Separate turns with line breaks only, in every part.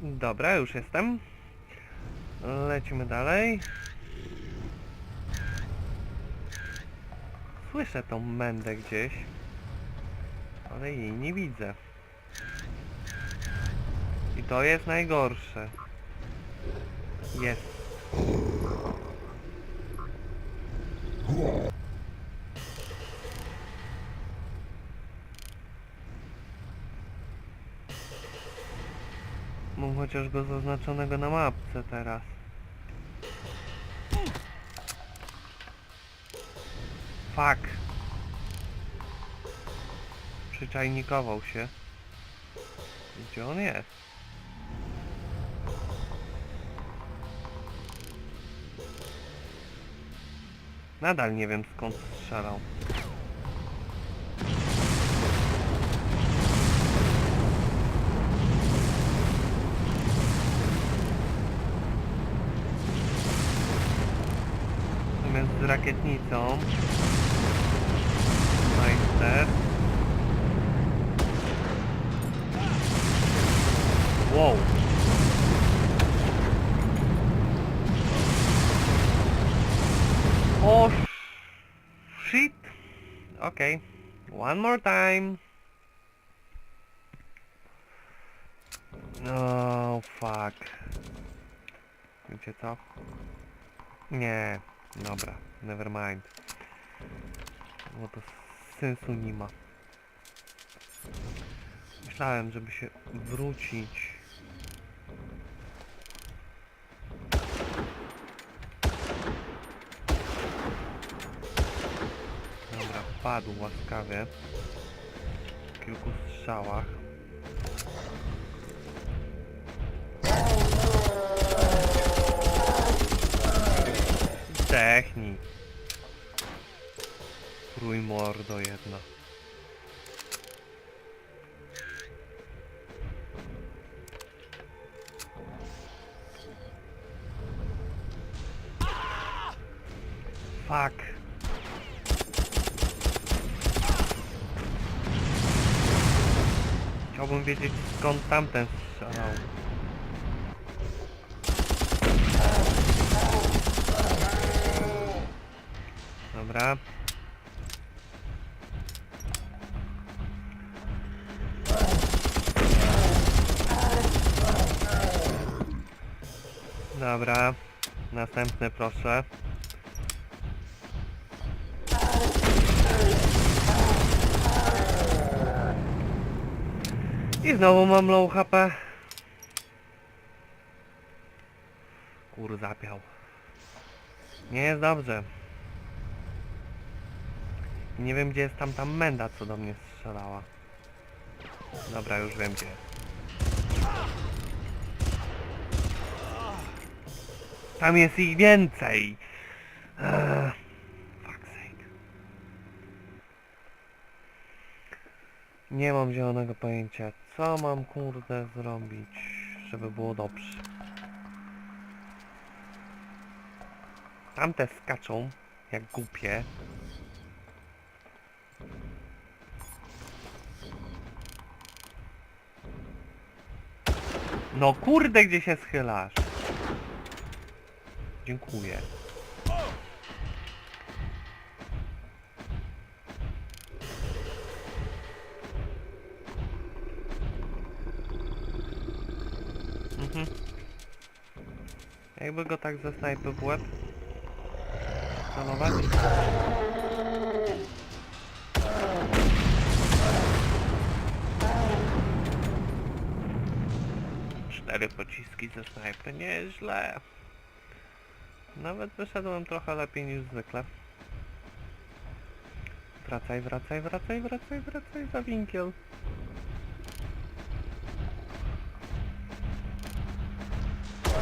Dobra, już jestem. Lecimy dalej. Słyszę tą mędę gdzieś, ale jej nie widzę. I to jest najgorsze. Jest. Chociaż go zaznaczonego na mapce teraz. Fuck. Przyczajnikował się. Gdzie on jest? Nadal nie wiem skąd strzelał. Rakietnicą. Majster Wow. O sh- shit. Okay One more time. No fuck. Wiecie co? Nie, dobra, never mind. Bo to sensu nie ma. Myślałem, żeby się wrócić. Dobra, padł łaskawie. W kilku strzałach. Zdechnij. Trój mordo jedna. Fuck. Chciałbym wiedzieć skąd tamten strzelał. Dobra. Dobra. Następny proszę. I znowu mam low HP. Kur zapiał. Nie jest dobrze. Nie wiem gdzie jest tam ta menda co do mnie strzelała. Dobra, już wiem gdzie. Tam jest ich więcej. Eee, fuck's sake. Nie mam zielonego pojęcia, co mam kurde zrobić, żeby było dobrze. Tamte skaczą, jak głupie. No kurde, gdzie się schylasz? Dziękuję. Mhm. Jakby go tak ze snajpy w łeb celować. Cztery pociski ze snajpy, nie jest źle. Nawet wyszedłem trochę lepiej niż zwykle. Wracaj, wracaj, wracaj, wracaj, wracaj za winkiel.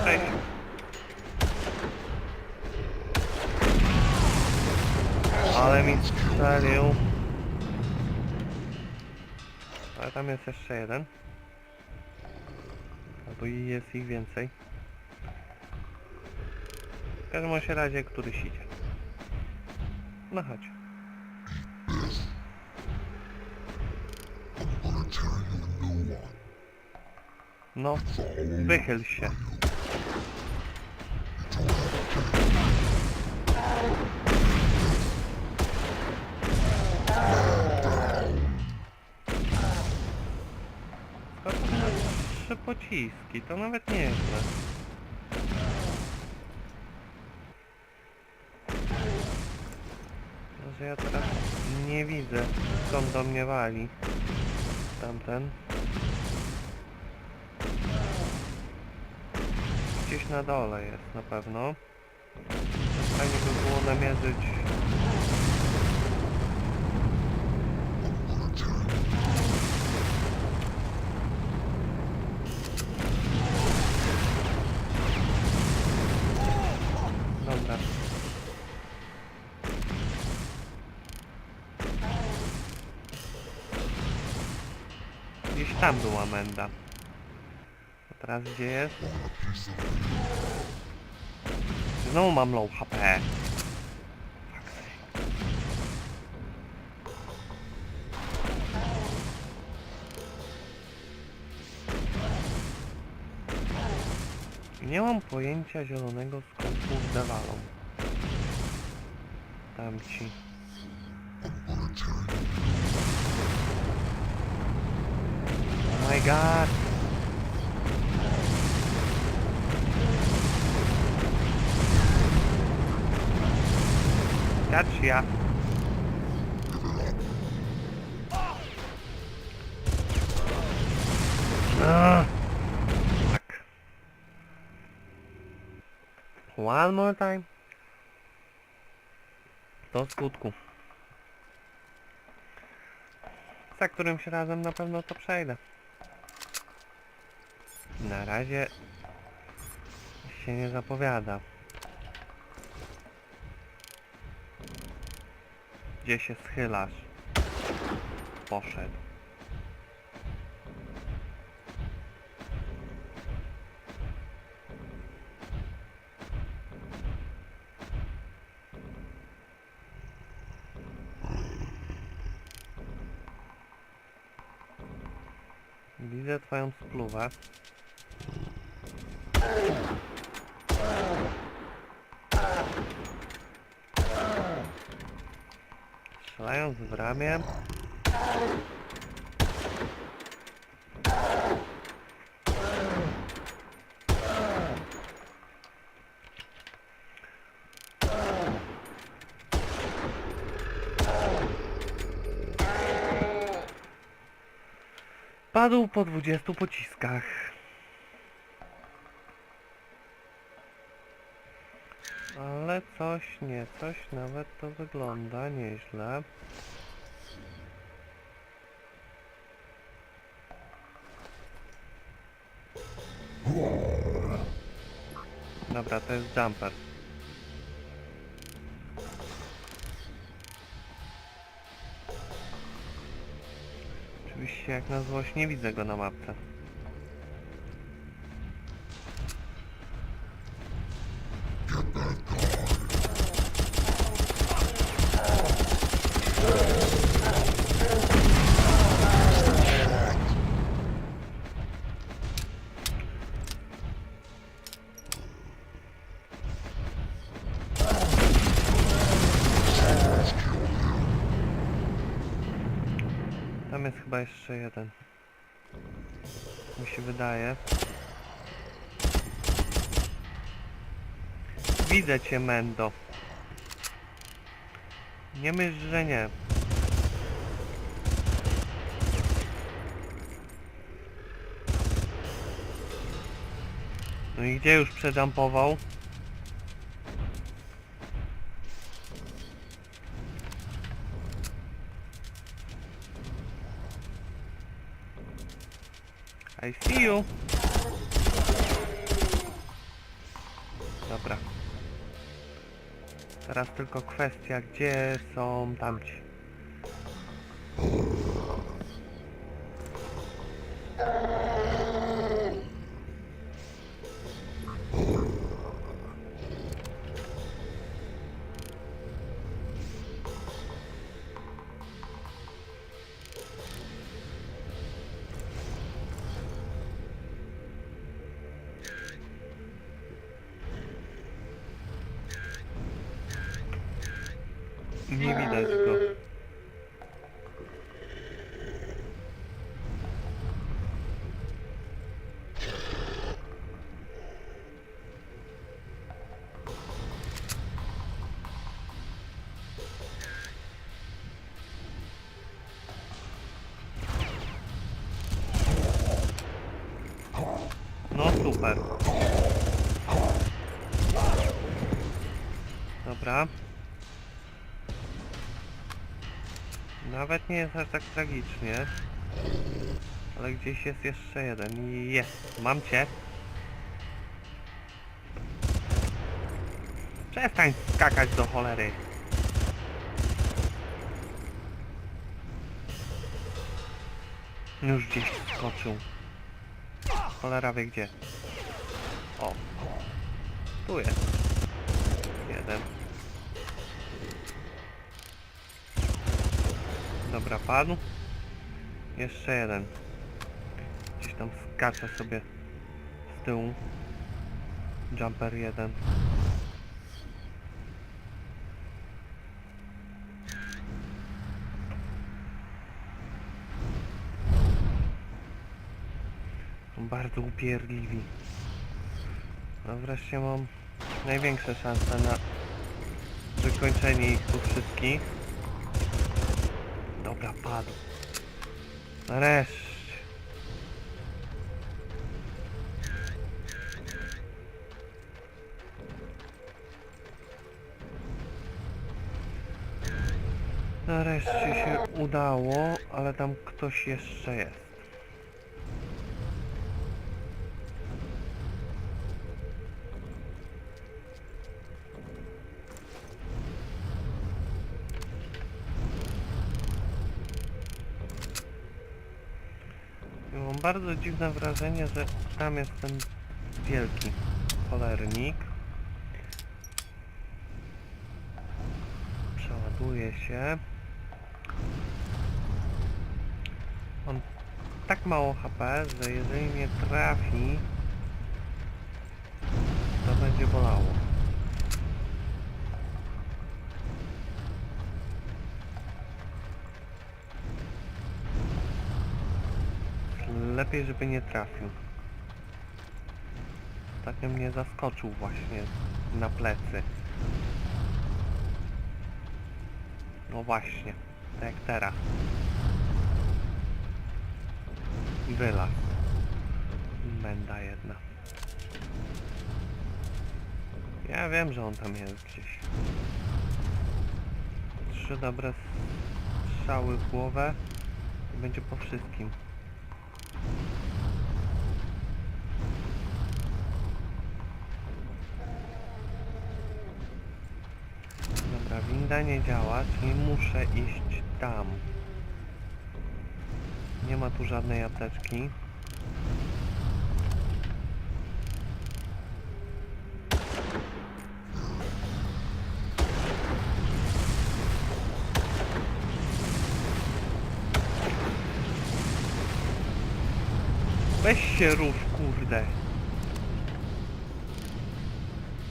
Cześć. Ale mi strzelił. Ale tam jest jeszcze jeden. I jest ich więcej. W każdym bądź razie któryś idzie. No chodź.
One.
No, wychyl się. Pociski, to nawet nie jest źle. Tylko, że ja teraz nie widzę skąd do mnie wali tamten. Gdzieś na dole jest na pewno. Fajnie by było namierzyć tam była menda. A teraz gdzie jest? Znowu mam low HP. Nie mam pojęcia zielonego skąd kurde walą. Oh my god! Gotcha! Ugh. Tak. One more time. Do skutku. Za którymś razem na pewno to przejdę. Na razie się nie zapowiada. Gdzie się schylasz? Poszedł. Widzę twoją spluwę. Strzelając w ramię. Padł po 20 pociskach. Ale coś nie, coś nawet to wygląda nieźle. Dobra, to jest jumper. Oczywiście jak na złość nie widzę go na mapce. Chyba jeszcze jeden. Mi się wydaje. Widzę cię, Mendo. Nie myśl, że nie. No i gdzie już przedampował? I see you. Dobra. Teraz tylko kwestia, gdzie są tamci. Super. Dobra. Nawet nie jest aż tak tragicznie. Ale gdzieś jest jeszcze jeden. Jest. Mam cię. Przestań skakać do cholery. Już gdzieś skoczył. Cholera wie gdzie. O. Tu jest. Jeden. Dobra, padł. Jeszcze jeden. Gdzieś tam skacze sobie z tyłu. Jumper jeden. Są bardzo upierdliwi. No wreszcie mam największe szanse na wykończenie ich tu wszystkich. Dobra, padł. Nareszcie. Nareszcie się udało, ale tam ktoś jeszcze jest. Bardzo dziwne wrażenie, że tam jest ten wielki cholernik. Przeładuje się. On tak mało HP, że jeżeli mnie trafi, to będzie bolało. Lepiej, żeby nie trafił. Ostatnio mnie zaskoczył właśnie na plecy. No właśnie, tak jak teraz. Wylazł. Menda jedna. Ja wiem, że on tam jest gdzieś. Trzy dobre strzały w głowę będzie po wszystkim. Dobra, winda nie muszę iść tam. Nie ma tu żadnej apteczki. Weź się rusz, kurde.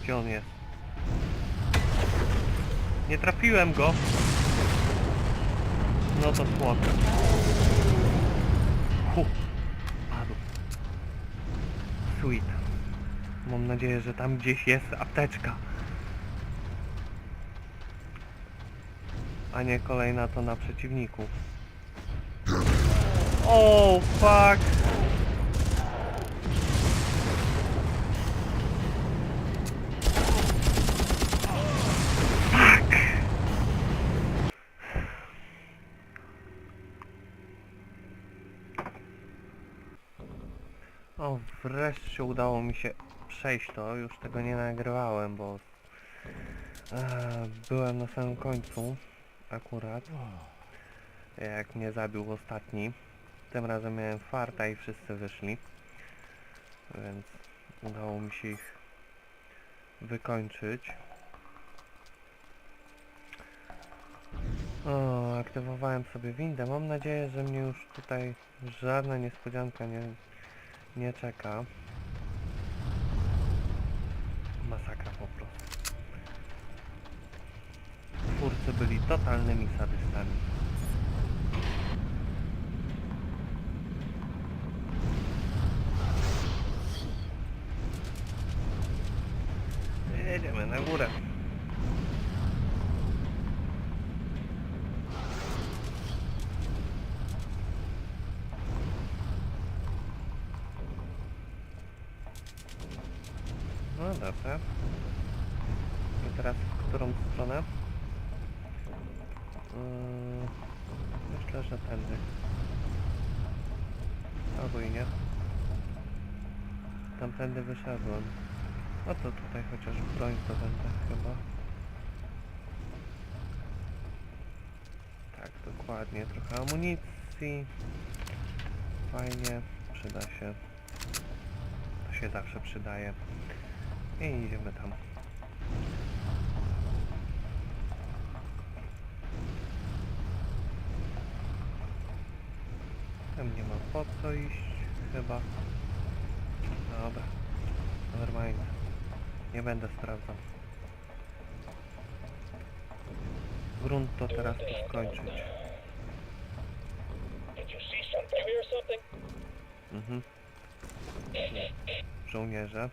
Gdzie on jest? Nie trafiłem go. No to słodko. Hu. Padł. Sweet. Mam nadzieję, że tam gdzieś jest apteczka. A nie kolejna to na przeciwniku. O, fuck. O, wreszcie udało mi się przejść to. Już tego nie nagrywałem, bo e, byłem na samym końcu akurat. Jak mnie zabił ostatni. Tym razem miałem farta i wszyscy wyszli. Więc udało mi się ich wykończyć. O, aktywowałem sobie windę. Mam nadzieję, że mnie już tutaj żadna niespodzianka nie, nie czeka. Masakra po prostu. Twórcy byli totalnymi sadystami. Jedziemy na górę. No dobra. I teraz w którą stronę? Yy, myślę, że tędy. Albo i nie. Tamtędy wyszedłem. No to tutaj chociaż broń zdobędę chyba. Tak, dokładnie. Trochę amunicji. Fajnie. Przyda się. To się zawsze przydaje. I idziemy tam. Tam nie ma po co iść chyba. Dobra. Normalnie. Nie będę sprawdzał. Grunt to teraz tu skończyć.
Did you see something? Did you hear something?
Mhm. Żołnierze.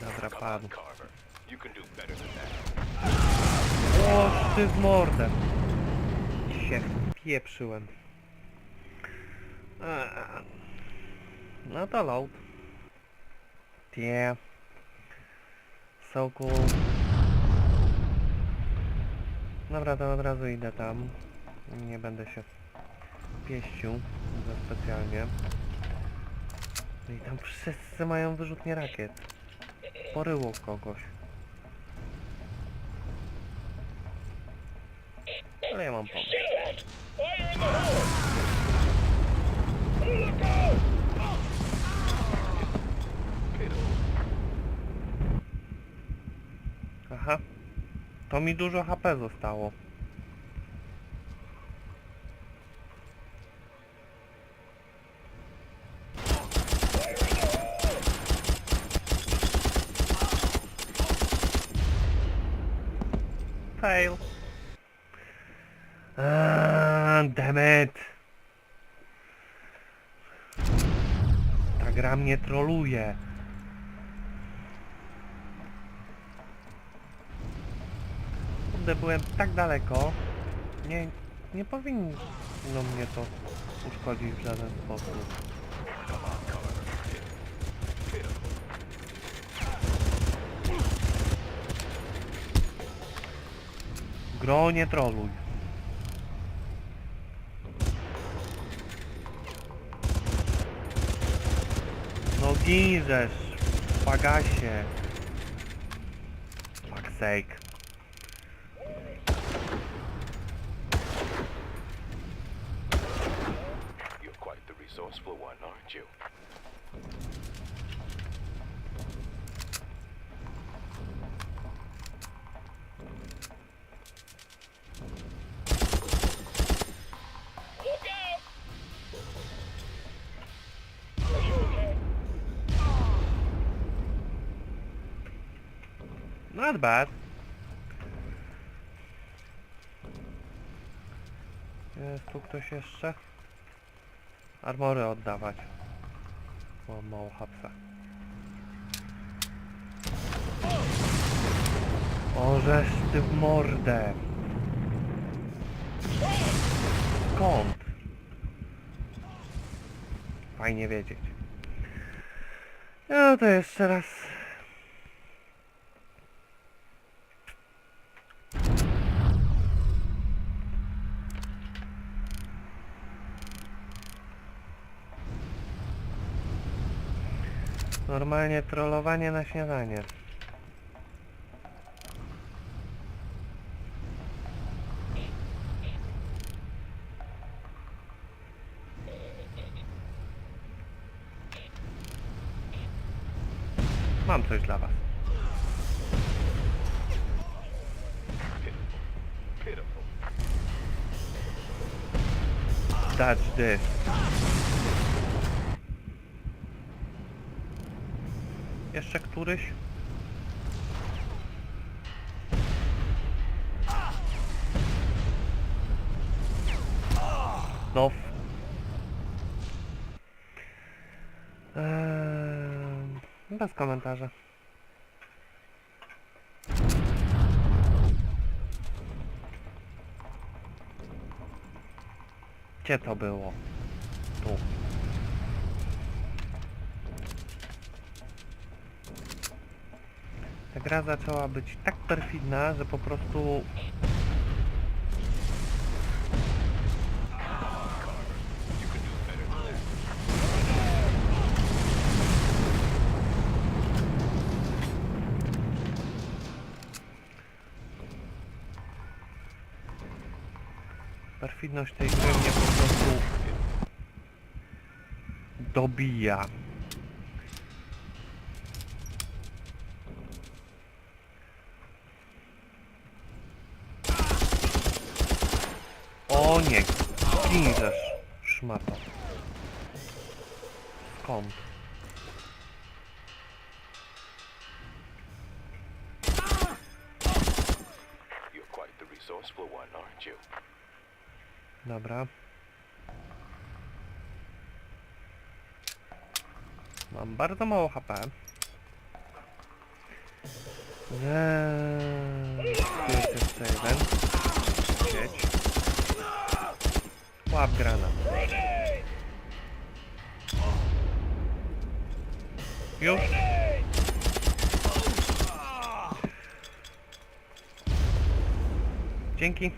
Dobra, padł.
Carver, you can do better than that.
O, ty w mordę. Się pieprzyłem. Eee. No to load. Yeah. So cool. Dobra, to od razu idę tam. Nie będę się pieścił za specjalnie. No i tam wszyscy mają wyrzutnie rakiet. Poryło kogoś. Ale ja mam pomysł. Aha. To mi dużo HP zostało. Fail. Mnie troluje. Kurde, byłem tak daleko. Nie, nie powinno mnie to uszkodzić w żaden sposób. Gro, nie troluj. Ginżesz, pagasie. Fuck sake. Not bad. Jest tu ktoś jeszcze? Armory oddawać. Mam mało hapsa. Ożeż ty w mordę! Skąd? Fajnie wiedzieć. No to jeszcze raz. Normalnie trollowanie na śniadanie. Mam coś dla was. Pitiful. This. Któryś? No. Eee, bez komentarza. Gdzie to było? Tu. Ta gra zaczęła być tak perfidna, że po prostu perfidność tej gry mnie po prostu dobija. Nie. Skąd?
Resourceful one, aren't you?
Dobra. Mam bardzo mało HP. Eee, jest jeszcze jeden. Sieć. Łap granat. Już? Dzięki.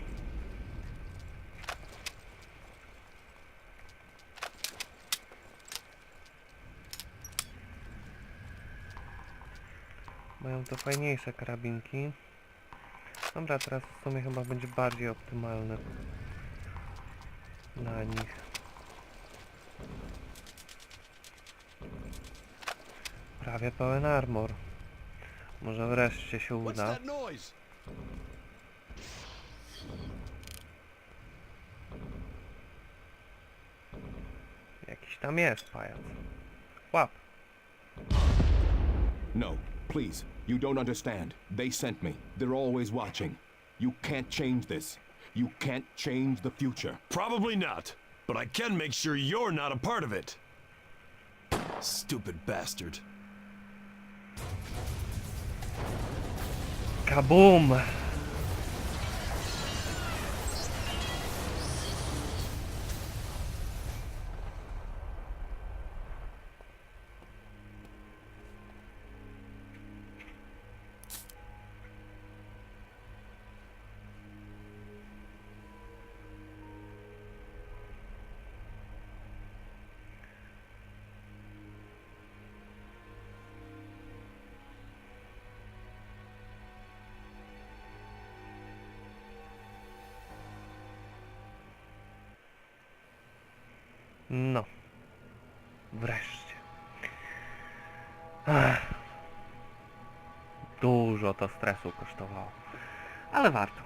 Mają to fajniejsze karabinki. Dobra, teraz w sumie chyba będzie bardziej optymalne dla nich. Prawie pełen armor. Może wreszcie się uda. Jakiś tam jest pajac. Łap.
No, please. You don't understand. They sent me. They're always watching. You can't change this. You can't change the future.
Probably not, but I can make sure you're not a part of it. Stupid bastard.
Kaboom! No. Wreszcie. Ach. Dużo to stresu kosztowało. Ale warto.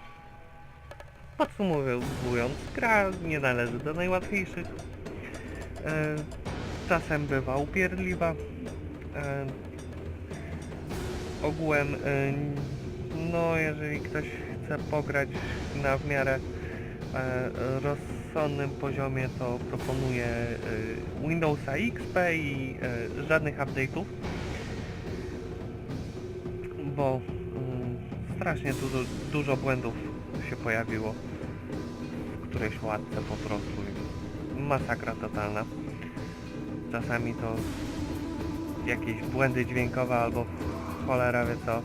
Podsumowując, gra nie należy do najłatwiejszych. E, czasem bywa upierdliwa. E, ogółem, e, no jeżeli ktoś chce pograć na w miarę e, rozsądnym poziomie, to proponuję e, Windowsa XP i e, żadnych update'ów, bo mm, strasznie dużo, dużo błędów się pojawiło w którejś łatce po prostu. Masakra totalna. Czasami to jakieś błędy dźwiękowe albo cholera wie co.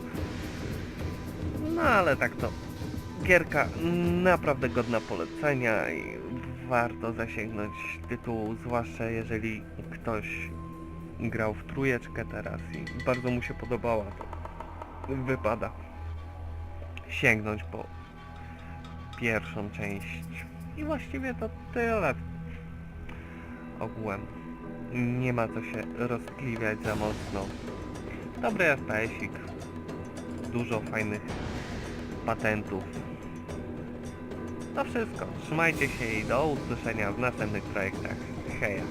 No ale tak to gierka naprawdę godna polecenia i warto zasięgnąć tytułu, zwłaszcza jeżeli ktoś grał w trójeczkę teraz i bardzo mu się podobała, to wypada sięgnąć po pierwszą część. I właściwie to tyle. Ogółem nie ma co się rozkliwiać za mocno. Dobry FPS-ik, dużo fajnych patentów. To wszystko. Trzymajcie się i do usłyszenia w następnych projektach. Heja.